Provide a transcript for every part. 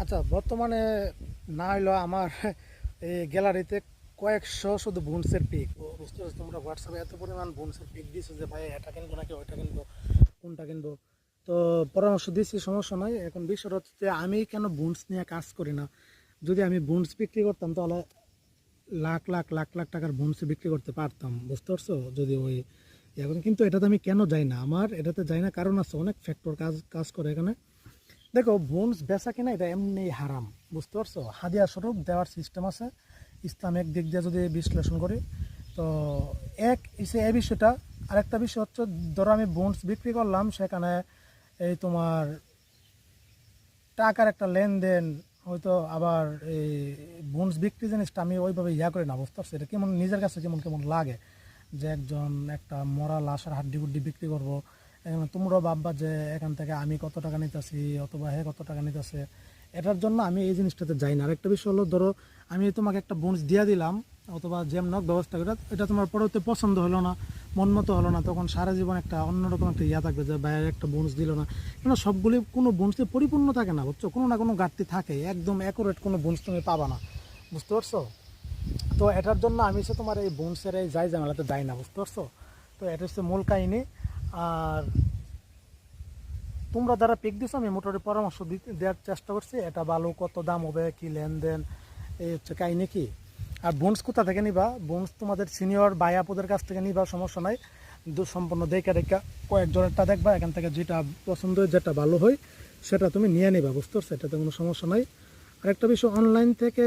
আচ্ছা বর্তমানে না হইল আমার এই গ্যালারিতে কয়েকশো শুধু বুনসের পিক বুঝতে পারছ তোমরা হোয়াটসঅ্যাপে এত পরিমাণ বুনসের পিক দিছো যে, ভাই, এটা কিনবো নাকি ওইটা কিনবো, কোনটা কিনবো? তো পরামর্শ দিচ্ছি সমস্যা নয় এখন বিষয়টা হচ্ছে আমি কেন বুনস নিয়ে কাজ করি না? যদি আমি বুনস বিক্রি করতাম, তাহলে লাখ লাখ লাখ লাখ টাকার বুনস বিক্রি করতে পারতাম, বুঝতে পারছ? যদি ওই, এখন কিন্তু এটাতে আমি কেন যাই না? আমার এটাতে যাই না, কারণ আছে অনেক ফ্যাক্টর কাজ কাজ করে এখানে। দেখো, বোনস বেচা কিনা, এটা এমনি হারাম, বুঝতে পারছ? হাদিয়া স্বরূপ দেওয়ার সিস্টেম আছে, ইসলামিক দিক দিয়ে যদি বিশ্লেষণ করি, তো এক ইসে এ বিষয়টা, আরেকটা বিষয় হচ্ছে, ধরো আমি বোনস বিক্রি করলাম, সেখানে এই তোমার টাকার একটা লেনদেন, হয়তো আবার এই বোনস বিক্রি জিনিসটা আমি ওইভাবে ইয়া করি না, বুঝতে পারছি? এটা কেমন, নিজের কাছে কেমন কেমন লাগে যে একজন একটা মরা লাশের হাড্ডি গুড্ডি বিক্রি করব তোমরাও ভাববা যে এখান থেকে আমি কত টাকা নিতেছি অথবা হে কত টাকা নিতেছে। এটার জন্য আমি এই জিনিসটাতে যাই না। আরেকটা বিষয় হলো, ধরো, আমি তোমাকে একটা বোনস দিয়া দিলাম, অথবা যেমন ব্যবস্থা করে, এটা তোমার পরবর্তী পছন্দ হলো না, মন মতো হলো না, তখন সারা জীবন একটা অন্যরকম একটা ইয়া থাকবে যে বাইরে একটা বোনস দিল না। কেন সবগুলি কোনো বোনসে পরিপূর্ণ থাকে না, বুঝছ? কোনো না কোনো ঘাটতি থাকে, একদম অ্যাকুরেট কোনো বোনস তুমি পাবা না। বুঝতে পারছ? তো এটার জন্য আমি হচ্ছে তোমার এই বোনসের এই যাই ঝামেলাতে যাই না, বুঝতে পারছ? তো এটা হচ্ছে মূল কাহিনী। আর তোমরা যারা পিক দিছো, আমি মোটামুটি পরামর্শ দেওয়ার চেষ্টা করছি। এটা ভালো, কত দাম হবে, কি লেনদেন, এই হচ্ছে কাহিনি কি? আর বোনস কোথা থেকে নিবা? বোনস তোমাদের সিনিয়র বায়াপুদের কাছ থেকে নিবা, সমস্যা নাই। সম্পূর্ণ দেখা দেখা কয়েকজনেরটা দেখবা, এখান থেকে যেটা পছন্দ হয়, যেটা ভালো হয়, সেটা তুমি নিয়ে নিবা, বুঝতে পারছ? এটাতে কোনো সমস্যা নাই। আরেকটা বিষয় অনলাইন থেকে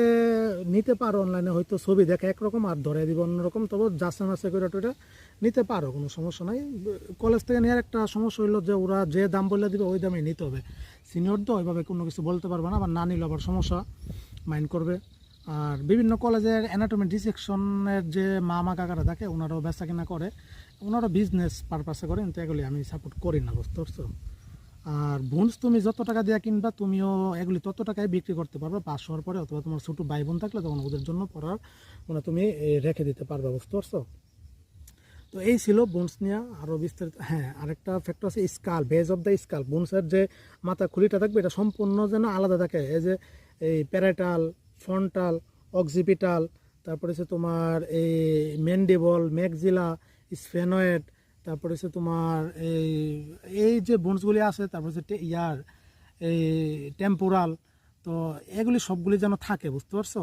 নিতে পারো অনলাইনে হয়তো ছবি দেখে একরকম আর ধরে দিব অন্যরকম। তবে যাচাই মাসে করে টুটা নিতে পারো, কোনো সমস্যা নাই। কলেজ থেকে নেওয়ার একটা সমস্যা হইল যে ওরা যে দাম বলে দিবে ওই দামে নিতে হবে। সিনিয়র তো ওইভাবে কোনো কিছু বলতে পারবে না, আবার না নিলে আবার সমস্যা মাইন্ড করবে। আর বিভিন্ন কলেজের অ্যানাটমি ডিসেকশনের যে মামা কাকারা থাকে, ওনারাও বেচা কিনা করে। ওনারা বিজনেস পারপাসে করে, কিন্তু এগুলি আমি সাপোর্ট করি না, বুঝতে পারছ? আর বোনস, তুমি যত টাকা দিয়ে কিনবা, তুমিও এগুলি তত টাকায় বিক্রি করতে পারবে। পাঁচ হওয়ার পরে অথবা তোমার ছোটো ভাই বোন থাকলে তখন ওদের জন্য পড়ার মানে তুমি রেখে দিতে পারবে, বুঝতে পারছ? তো এই ছিল বোনস নিয়ে। আরও বিস্তারিত হ্যাঁ আরেকটা ফ্যাক্টর আছে, skull base of the skull বোনসের যে মাথা খুলিটা থাকবে, এটা সম্পূর্ণ যেন আলাদা থাকে। এই যে, এই প্যারাটাল, ফ্রন্টাল অক্সিপিটাল তারপরে হচ্ছে তোমার এই মেন্ডিবল ম্যাকজিলা স্ফেনয়েড তারপরে হচ্ছে তোমার এই এই যে বোনসগুলি আছে, তারপরে হচ্ছে ইয়ার, এই টেম্পোরাল তো এগুলি সবগুলি যেন থাকে, বুঝতে পারছ?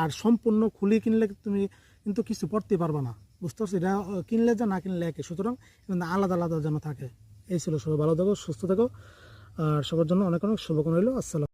আর সম্পূর্ণ খুলি কিনলে তুমি কিন্তু কিছু পড়তে পারবে না, বুঝতে পারছ? এটা কিনলে যে না কিনলে একই সুতরাং আলাদা আলাদা যেন থাকে। এই ছিল সবাই, ভালো থাকো, সুস্থ থাকো, আর সবার জন্য অনেক অনেক শুভকামনা রইল। আসসালাম